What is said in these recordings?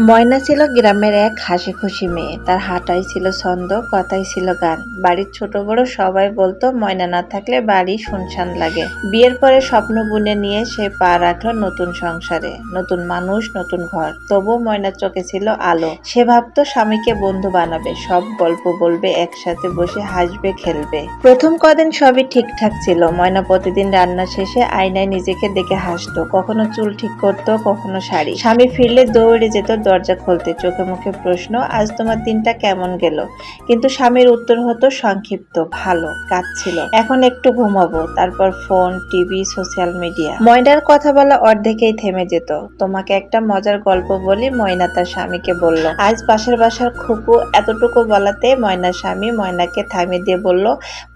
ময়না ছিল গ্রামের এক হাসি খুশি মেয়ে। তার হাঁটাই ছিল ছন্দ, কথাই ছিল গান। বাড়ির ছোট বড় সবাই বলতো, ময়না না থাকলে বাড়ি শুনশান লাগে। বিয়ের পরে স্বপ্ন বুনে নিয়ে সে পা রাখল নতুন সংসারে। নতুন মানুষ, নতুন ঘর। তবু ময়নার চোখে ছিল আলো। সে ভাবতো স্বামীকে বন্ধু বানাবে। সব গল্প বলবে, একসাথে বসে হাসবে, খেলবে। প্রথম কদিন সবই ঠিকঠাক ছিল। ময়না প্রতিদিন রান্না শেষে আয়নায় নিজেকে দেখে হাসতো। কখনো চুল ঠিক করতো, কখনো শাড়ি। স্বামী ফিরলে দৌড়ে যেত দরজা খুলতে চোখে মুখে প্রশ্ন, আজ তোমার দিনটা কেমন গেল? কিন্তু স্বামীর উত্তর হতো, সংক্ষিপ্ত, ভালো কাজ ছিল এখন একটু ঘুমাবো। তারপর ফোন, টিভি, সোশ্যাল মিডিয়া। ময়নার কথা বলা অর্ধেকেই থেমে যেত। তোমাকে একটা মজার গল্প বলি, ময়না তার স্বামীকে বলল। আজ পাশের বাসার খুকু এতটুকু বলাতে ময়নার স্বামী ময়নাকে থামিয়ে দিয়ে বলল,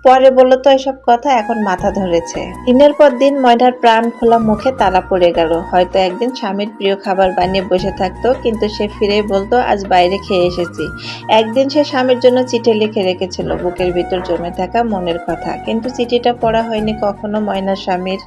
পরে বলল তো এসব কথা, এখন মাথা ধরেছে দিনের পর দিন ময়নার প্রাণ খোলা মুখে তালা পড়ে গেল। হয়তো একদিন স্বামীর প্রিয় খাবার বানিয়ে বসে থাকতো, কিন্তু সে ফিরেই বলতো, আজ বাইরে খেয়ে এসেছি। একদিন সে স্বামীর জন্য চিঠি লিখে রেখেছিল, বুকের ভিতর জমে থাকা মনের কথা। কিন্তু চিঠিটা পড়া হয়নি কখনো ময়নার স্বামীর।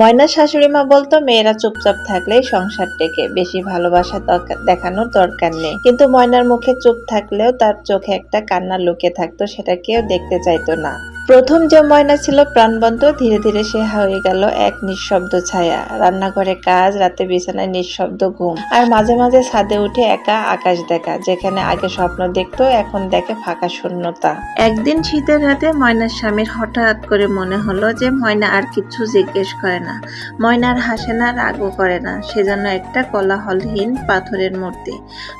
ময়নার শাশুড়ি মা বলতো, মেয়েরা চুপচাপ থাকলেই সংসার টেকে, বেশি ভালোবাসা দেখানোর দরকার নেই। কিন্তু ময়নার মুখে চুপ থাকলেও তার চোখে একটা কান্না লুকে থাকতো, সেটা কেউ দেখতে চাইতো না। প্রথম যে ময়না ছিল প্রাণবন্ত, ধীরে ধীরে সে হয়ে গেল এক নিঃশব্দ ছায়া। রান্নাঘরে কাজ, রাতে বিছানায় নিঃশব্দ ঘুম। আর মাঝে মাঝে ছাদে উঠে একা আকাশ দেখা, যেখানে আগে স্বপ্ন দেখতো, এখন দেখে ফাঁকা শূন্যতা। একদিন শীতের রাতে ময়নার স্বামীর হঠাৎ করে মনে হলো যে ময়না আর কিছু জিজ্ঞেস করে না। ময়নার হাসে না, রাগও করে না। সেজন্য একটা কলাহলহীন পাথরের মূর্তি।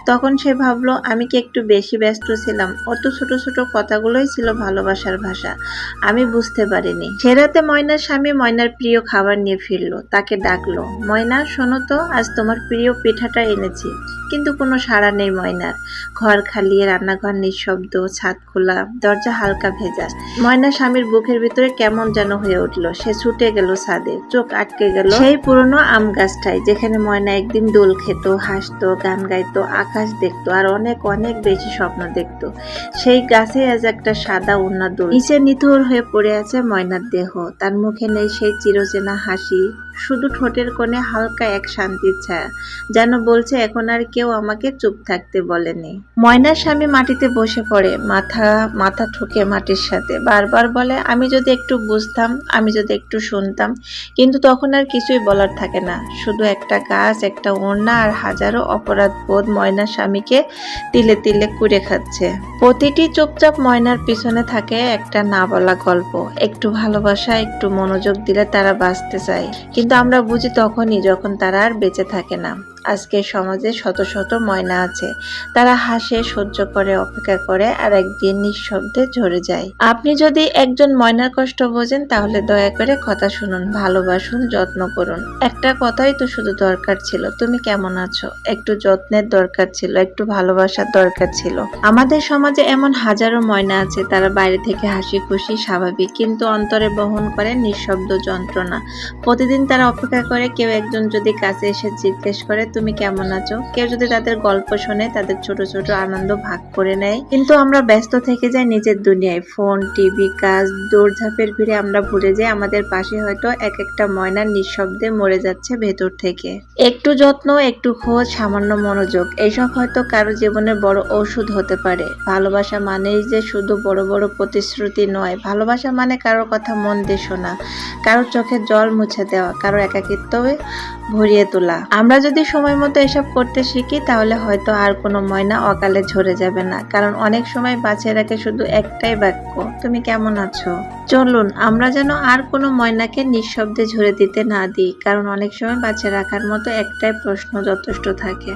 তখন সে ভাবলো, আমি কি একটু বেশি ব্যস্ত ছিলাম? অত ছোট ছোট কথাগুলোই ছিল ভালোবাসার ভাষা। আমি বুঝতে পারিনি। সেরাতে ময়নার স্বামী ময়নার প্রিয় খাবার নিয়ে ফিরলো, তাকে ডাকলো, ময়না, শোনো তো, আজ তোমার প্রিয় পিঠাটা এনেছি, কিন্তু কোনো সাড়া নেই ময়নার। ঘর খালি, রান্নাঘর নিঃশব্দ, ছাদ খোলা, দরজা হালকা ভেজা। ময়না স্বামীর বুকের ভিতরে কেমন যেন হয়ে উঠল, সে ছুটে গেল ছাদে, চোখ আটকে গেল সেই পুরনো আম গাছটায়, যেখানে ময়না একদিন দোল খেত, হাসতো, গান গাইতো, আকাশ দেখতো, আর অনেক অনেক বেশি স্বপ্ন দেখতো। সেই গাছে আজ একটা সাদা উন্না দোল। নিচে নিথর হয়ে পড়ে আছে ময়নার দেহ। তার মুখে নেই সেই চিরচেনা হাসি। শুধু ঠোঁটের কোণে হালকা এক শান্তির ছায়া। যেন বলছে, এখন আর কেউ আমাকে চুপ থাকতে বলেনি। ময়নার স্বামী মাটিতে বসে পড়ে, মাথা মাথা ঠুকে মাটির সাথে। বারবার বলে, আমি যদি একটু বুঝতাম, আমি যদি একটু শুনতাম। কিন্তু তখন আর কিছুই বলার থাকে না। শুধু একটা গাছ, একটা ওড়না আর হাজারো অপরাধ বোধ ময়নার স্বামীকে তিলে তিলে কুড়ে খাচ্ছে। প্রতিটি চুপচাপ ময়নার পিছনে থাকে একটা না বলা গল্প। একটু ভালোবাসা, একটু মনোযোগ দিলে তারা বাঁচতে চায়। কিন্তু আমরা বুঝি তখনই যখন তারা আর বেঁচে থাকে না। আজকের সমাজে শত শত ময়না আছে। তারা হাসে, সহ্য করে, অপেক্ষা করে আর একদিন নিঃশব্দে ঝরে যায়। আপনি যদি একজন ময়নার কষ্ট বোঝেন, তাহলে দয়া করে কথা শুনুন, ভালোবাসুন, যত্ন করুন। একটা কথাই তো শুধু দরকার ছিল। তুমি কেমন আছো? একটু যত্নের দরকার ছিল, একটু ভালোবাসার দরকার ছিল। আমাদের সমাজে এমন হাজারো ময়না আছে, তারা বাইরে থেকে হাসি খুশি, স্বাভাবিক, কিন্তু অন্তরে বহন করে নিঃশব্দ যন্ত্রণা। প্রতিদিন তারা অপেক্ষা করে, কেউ একজন যদি কাছে এসে জিজ্ঞেস করে তুমি কেমন আছো? কেউ যদি তাদের গল্প শোনে, তাদের ছোট ছোট আনন্দ ভাগ করে নেয়। কিন্তু আমরা ব্যস্ত থেকে যাই নিজের দুনিয়ায়। ফোন, টিভি, কাজ, দৌড়ঝাঁপের ভিড়ে আমরা ভুলে যাই, আমাদের পাশে হয়তো এক একটা ময়না নিঃশব্দে মরে যাচ্ছে ভেতর থেকে। একটু যত্ন, একটু খোঁজ, সামান্য মনোযোগ এইসব হয়তো কারও জীবনের বড় ঔষধ হতে পারে। ভালোবাসা মানেই যে শুধু বড় বড় প্রতিশ্রুতি নয়। ভালোবাসা মানে কারও কথা মন দিয়ে শোনা কারও চোখে জল মুছে দেওয়া কারও একাকিত্ব ভরিয়ে তোলা। আমরা যদি সময় মতো এসব করতে শিখি, তাহলে হয়তো আর কোনো ময়না অকালে ঝরে যাবে না। কারণ অনেক সময় বাঁচিয়ে রাখে শুধু একটাই বাক্য, তুমি কেমন আছো? চলুন, আমরা যেন আর কোনো ময়নাকে নিঃশব্দে ঝরে দিতে না দিই, কারণ অনেক সময় বাঁচিয়ে রাখার মতো একটাই প্রশ্ন যথেষ্ট থাকে।